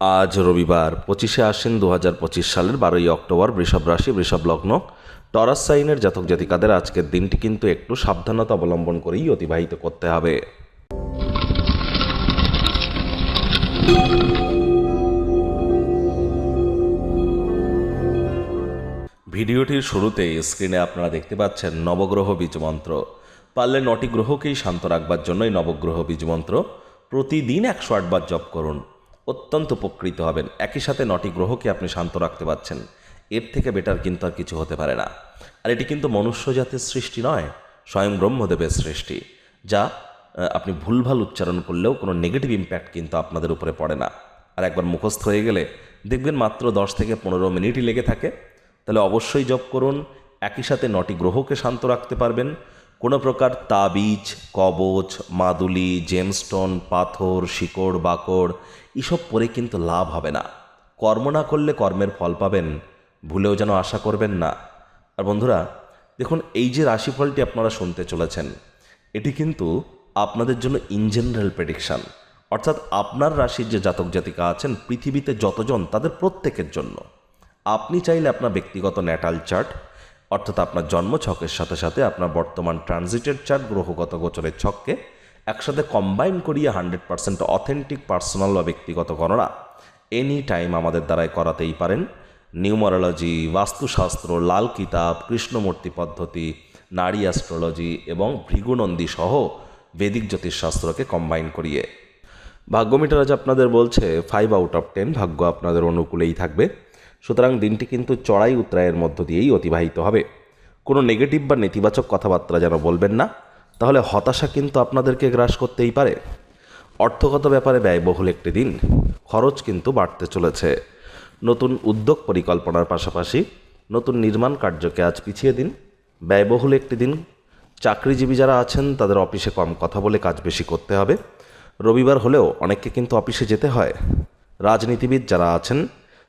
আজ রবিবার, পঁচিশে আশ্বিন দু হাজার পঁচিশ সালের বারোই অক্টোবর, বৃষভ রাশি, বৃষভ লগ্ন। টরাস সাইনের জাতক জাতিকাদের আজকের দিনটি কিন্তু একটু সাবধানতা অবলম্বন করেই অতিবাহিত করতে হবে। ভিডিওটির শুরুতেই স্ক্রিনে আপনারা দেখতে পাচ্ছেন নবগ্রহ বীজ মন্ত্র। পারলে নটি গ্রহকেই শান্ত রাখবার জন্যই নবগ্রহ বীজ মন্ত্র। প্রতিদিন একশো আটবার জপ করুন। অত্যন্ত উপকৃত হবেন। একই সাথে নটি গ্রহকে আপনি শান্ত রাখতে পারছেন। এর থেকে বেটার কিন্তু আর কিছু হতে পারে না। আর এটি কিন্তু মনুষ্য জাতির সৃষ্টি নয়, স্বয়ং ব্রহ্মদেবের সৃষ্টি, যা আপনি ভুলভাল উচ্চারণ করলেও কোনো নেগেটিভ ইম্প্যাক্ট কিন্তু আপনাদের উপরে পড়ে না। আর একবার মুখস্থ হয়ে গেলে দেখবেন মাত্র দশ থেকে পনেরো মিনিটই লেগে থাকে। তাহলে অবশ্যই জপ করুন। একই সাথে নটি গ্রহকে শান্ত রাখতে পারবেন। কোনো প্রকার তাবিজ, কবচ, মাদুলি জেমস্টোন পাথর, শিকড়, বাকড়, এসব পরে কিন্তু লাভ হবে না। কর্ম না করলে কর্মের ফল পাবেন, ভুলেও যেন আশা করবেন না। আর বন্ধুরা, দেখুন, এই যে রাশিফলটি আপনারা শুনতে চলেছেন, এটি কিন্তু আপনাদের জন্য ইন জেনারেল প্রেডিকশান অর্থাৎ আপনার রাশির যে জাতক জাতিকা আছেন, পৃথিবীতে যতজন, তাদের প্রত্যেকের জন্য। আপনি চাইলে আপনার ব্যক্তিগত ন্যাটাল চার্ট অর্থাৎ আপনার জন্ম ছকের সাথে সাথে আপনার বর্তমান ট্রানজিটের চার্ট গ্রহগত গোচরের ছককে একসাথে কম্বাইন করিয়ে হান্ড্রেড পার্সেন্ট অথেন্টিক পার্সোনাল বা ব্যক্তিগত গণনা এনি টাইম আমাদের দ্বারাই করাতেই পারেন। নিউমারোলজি বাস্তুশাস্ত্র, লাল কিতাব, কৃষ্ণমূর্তি পদ্ধতি, নারী অ্যাস্ট্রোলজি এবং ভৃগুনন্দী সহ বেদিক জ্যোতিষশাস্ত্রকে কম্বাইন করিয়ে। ভাগ্যমিটার আজ আপনাদের বলছে ফাইভ আউট অফ টেন ভাগ্য আপনাদের অনুকূলেই থাকবে। সুতরাং দিনটি কিন্তু চড়াই উত্তরায়ের মধ্য দিয়েই অতিবাহিত হবে। কোনো নেগেটিভ বা নেতিবাচক কথাবার্তা যেন বলবেন না, তাহলে হতাশা কিন্তু আপনাদেরকে গ্রাস করতেই পারে। অর্থগত ব্যাপারে ব্যয়বহুল একটি দিন, খরচ কিন্তু বাড়তে চলেছে। নতুন উদ্যোগ পরিকল্পনার পাশাপাশি নতুন নির্মাণ কার্যকে আজ পিছিয়ে দিন। ব্যয়বহুল একটি দিন, চাকরিজীবী যারা আছেন তাদের অফিসে কম কথা বলে কাজ বেশি করতে হবে। রবিবার হলেও অনেককে কিন্তু অফিসে যেতে হয়। রাজনীতিবিদ যারা আছেন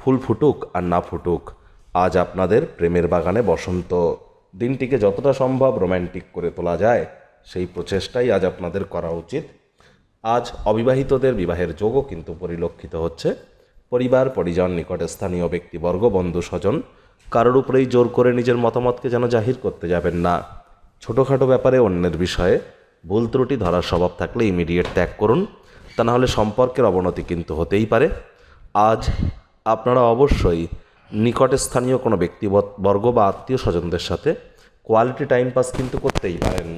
ফুল ফুটুক আর না ফুটুক, আজ আপনাদের প্রেমের বাগানে বসন্ত। দিনটিকে যতটা সম্ভব রোম্যান্টিক করে তোলা যায়, সেই প্রচেষ্টাই আজ আপনাদের করা উচিত। আজ অবিবাহিতদের বিবাহের যোগও কিন্তু পরিলক্ষিত হচ্ছে। পরিবার, পরিজন, নিকটে স্থানীয় ব্যক্তিবর্গ, বন্ধু, স্বজন, কারোর উপরেই জোর করে নিজের মতামতকে যেন জাহির করতে যাবেন না। ছোটোখাটো ব্যাপারে অন্যের বিষয়ে ভুল ত্রুটি ধরার স্বভাব থাকলে ইমিডিয়েট ত্যাগ করুন। তা নাহলে সম্পর্কের অবনতি কিন্তু হতেই পারে। আজ আপনারা অবশ্যই নিকটে স্থানীয় কোনো ব্যক্তিবর্গ বা আত্মীয় স্বজনদের সাথে কোয়ালিটি টাইম পাস কিন্তু করতেই পারেন।